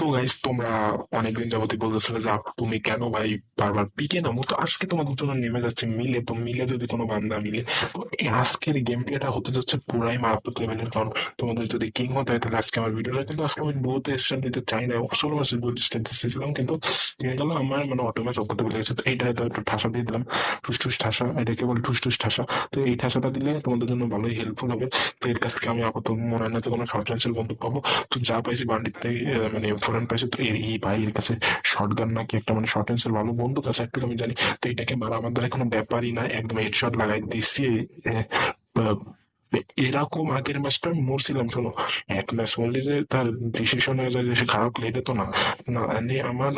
তো গাইস তোমরা অনেকদিন যাবতই বলতেছিলে যে তুমি কেন ভাই বারবার পিকে নামো তো আজকে তোমাদের জন্য নেমে যাচ্ছে মিলে। তো মিলে যদি কোনো বান্দা মিলে, তো আজকের গেম প্লেটা হতে যাচ্ছে পুরাই মারাত্মক লেভেলের কারণ তোমাদের যদি কিং হতে হয়, তাহলে আজকে আমার ভিডিওটা কিন্তু আজকে আমি বহুত স্টার দিতে চাই না। ষোলো মাসের বহুত স্টার দিতেছিলাম কিন্তু দিয়ে গেল আমার মানে অফ করতে বলে গেছে। তো এইটা হয়তো একটু ঠাসা দিয়ে দিলাম। ঠুস ঠুস এটাকে বলে ঠুস ঠুস তো এই ঠাসাটা দিলে তোমাদের জন্য ভালোই হেল্পফুল হবে। তো এর কাছ থেকে আমি আপাতত মনে হয় না যে কোনো শর্ট রেঞ্জের বন্ধু পাবো। তো যা পাইছি বান্ডিতে মানে ফোরেন পাইছি তো এই এই ভাইয়ের কাছে শর্ট গান নাকি একটা মানে শর্ট রেঞ্জের ভালো বন্ধু কাছে একটু আমি জানি। তো এটাকে মারা আমার দ্বারা কোনো ব্যাপারই না, একদম হেডশট লাগাই দিছি। এরকম আগের ম্যাচটা আমি মরছিলাম, শোনো। এক ম্যাচ মরলে যে তার ডিসিশন হয়ে যায় যে সে খারাপ লেগে তো না। না আমার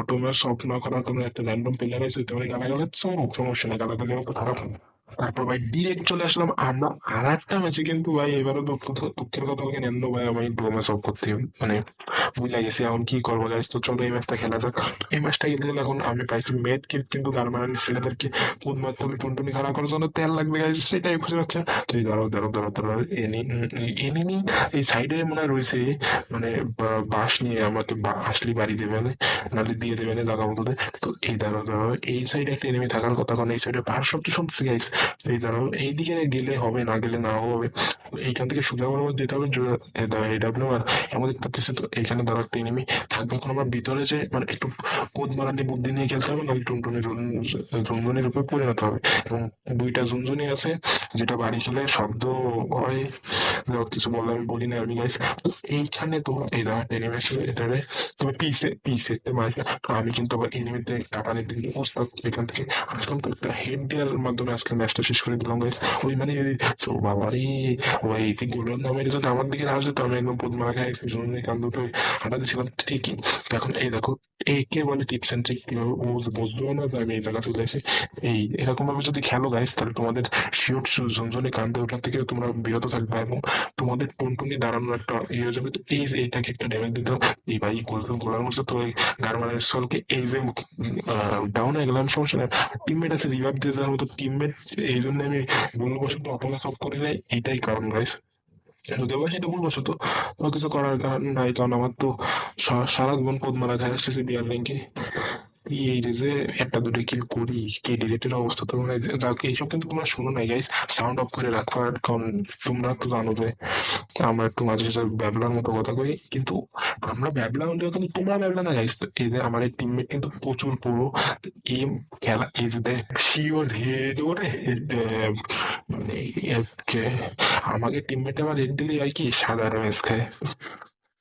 অটো ম্যাচ অফ না করার কোনো একটা র্যান্ডম প্লেয়ার আছে তোমার গালাগালার সমস্যা নেই গালাগালি তো খারাপ না। তারপর ভাই ডিরেক্ট চলে আসলাম। আমরা আর একটা ম্যাচে কিন্তু ভাই এবারও দুঃখ দুঃখের কথা বলে নেন ভাই আমি ড্র ম্যাচ অফ করতে মানে বুঝলে গেছি এখন কি করব গাইস তো চলো এই ম্যাচটা খেলা যাক। এই ম্যাচটা খেলতে গেলে এখন আমি পাইছি মেড কিট কিন্তু গার্মানের ছেলেদেরকে কুদ মারতে হবে টুনটুনি খাড়া করার জন্য তেল লাগবে গাইস সেটাই বুঝতে পারছে তো এই দাঁড়াও দাঁড়াও দাঁড়াও দাঁড়াও এনিমি এই সাইডে মনে রয়েছে মানে বাঁশ নিয়ে আমাকে আসলি বাড়ি দেবে না নাহলে দিয়ে দেবে না জায়গা মতো তো এই দাঁড়াও দাঁড়াও এই সাইডে একটা এনিমি থাকার কথা। কারণ এই সাইডে পাহাড় শব্দ শুনতেছি গাইস এই দাঁড়াও এইদিকে গেলে হবে, না গেলে নাও হবে। এইখান থেকে সোজা বরাবর যেতে হবে এডাব্লিউ আর দেখতে পাচ্ছি তো এইখানে ধরো একটা এনিমি থাকবে। এখন আমার ভিতরে যে মানে একটু কোদ মারানি বুদ্ধি নিয়ে খেলতে হবে, নাহলে টুনটুনি ঝুনঝুনির উপরে পরিণত হবে। এবং দুইটা ঝুনঝুনি আছে, যেটা বাড়ি খেলে শব্দ হয় কিছু বলে আমি বলি না আমি গাইস এইখানে তো এই দাঁড়া এনিমি আছে, এটারে তুমি পিসে পিসে মারবে তো আমি কিন্তু আবার এনিমিতে কাটানের দিকে প্রস্তাব, এখান থেকে আসলাম। তো একটা হেড দেওয়ার মাধ্যমে আজকে ম্যাচটা শেষ করে দিলাম গাইস ওই মানে তো বাবা রে ওই তুই গোলের নামে যদি আমার দিকে আসে তো আমি একদম পদ্মা রাখা জন্য কান দুটো হাঁটা ঠিকই। এখন এই দেখো একে বলে টিপস এন্ড ট্রিক? বুঝতেও না, যে আমি এই চলে এসেছি এই এরকম ভাবে যদি খেলো গাইস তাহলে তোমাদের শিওর ঝনঝনে কান্দে ওঠার থেকে তোমরা বিরত থাকবে এবং তোমাদের টুনটুনি দাঁড়ানোর একটা ইয়ে হয়ে যাবে। তো এই যে এইটাকে একটা ড্যামেজ দিতে এই ভাই গোলটা গোলার মধ্যে তো গারমানের সলকে এই যে ডাউন হয়ে গেলাম, সমস্যা নেই। টিমমেট আছে রিভাইভ দিয়ে যাওয়ার মতো টিমমেট এই জন্য আমি ভুলবশত অটোমে সব করে নেই এইটাই কারণ গাইস যদি আবার সেটা ভুলবশত কিছু করার নাই, কারণ আমার তো সারা জীবন পদ মারা খাই আসতেছে বিয়ার র্যাঙ্কে এই রে যে একটা দুটো কিল করি, কে ডিলেটের অবস্থা তো মানে এইসব কিন্তু তোমরা শোনো নাই গাইস সাউন্ড অফ করে রাখবার কারণ তোমরা তো জানো যে, আমরা একটু মাঝে সাঝে ব্যাবলার মতো কথা কই, কিন্তু আমরা ব্যাবলা হলেও কিন্তু তোমরা ব্যাবলা না গাইস এই যে, আমার এই টিমমেট কিন্তু প্রচুর পুরো। এই খেলা, এই যে শিওর হেড ওরে মানে আমাকে টিমমেট আবার হেড দিলে আর কি? সাদা ম্যাচ খায়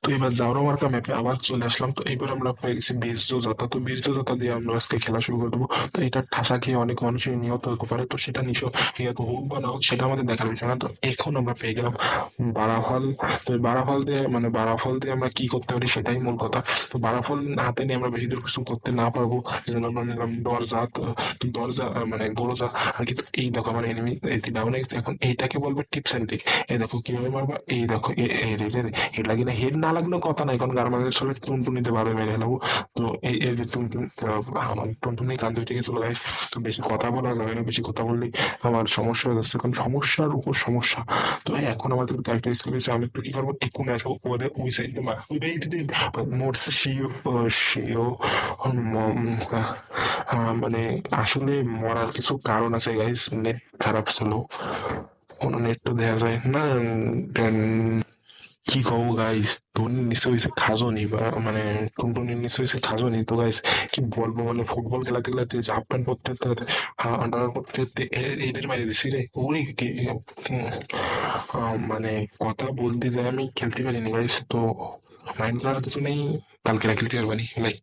তো এবার জাউরা মার্কা ম্যাপে আবার চলে আসলাম তো এবার আমরা পেয়ে গেছি বীর্য যাতা তো বীর্য যাতা দিয়ে আমরা আজকে খেলা শুরু করে দেবো তো এটা ঠাসা খেয়ে অনেক মানুষই নিহত হতে পারে তো সেটা নিশ নিহত হোক বা না হোক সেটা আমাদের দেখার বিষয় না তো এখন আমরা পেয়ে গেলাম বারাফল তো বারাফল দিয়ে মানে বারাফল দিয়ে আমরা কি করতে পারি সেটাই মূল কথা তো বারাফল হাতে নিয়ে আমরা বেশি দূর কিছু করতে না পারব যেন আমরা নিলাম দরজা দরজা মানে দরজা আর কিন্তু এই দেখো আমার এনিমি ডাউন এখন এইটাকে বলবে টিপস এন্ড ট্রিক এই দেখো কীভাবে মারবা এই দেখো এই রে যে হেড লাগে না হেড না লাগলেও কথা নাই, কারণ গার্মেন্টের চলে টুনটুনিতে ভাবে মেরে নেব তো এই যে টুনটুন আমার টুনটুনি কান্দ থেকে চলে গেছে তো বেশি কথা বলা যাবে না, বেশি কথা বললেই আমার সমস্যা হয়ে যাচ্ছে, কারণ সমস্যার উপর সমস্যা। তো এখন আমাদের ক্যারেক্টার স্কিল হয়েছে আমি একটু কি করব, একটু আসব ওদের ওই সাইড ওই দিকে মোটস শিও শিও মানে আসলে মরার কিছু কারণ আছে গাইস নেট খারাপ ছিল। কোনো নেট তো দেওয়া যায় না কি কব গাইস ধোনি নিশ্চয় হয়েছে খাজনি, বা মানে টুনটুনি নিশ্চয় হয়েছে খাজনি? তো গাইস কি বলব মানে ফুটবল খেলাতে খেলাতে হাফ প্যান্ট পরতে আন্ডার পরতে এদের মারি দিছি রে ওই মানে কথা বলতে যায়, আমি খেলতে পারিনি গাইস তো মাইন্ড করার কিছু নেই, কালকে খেলতে পারবানি লাইক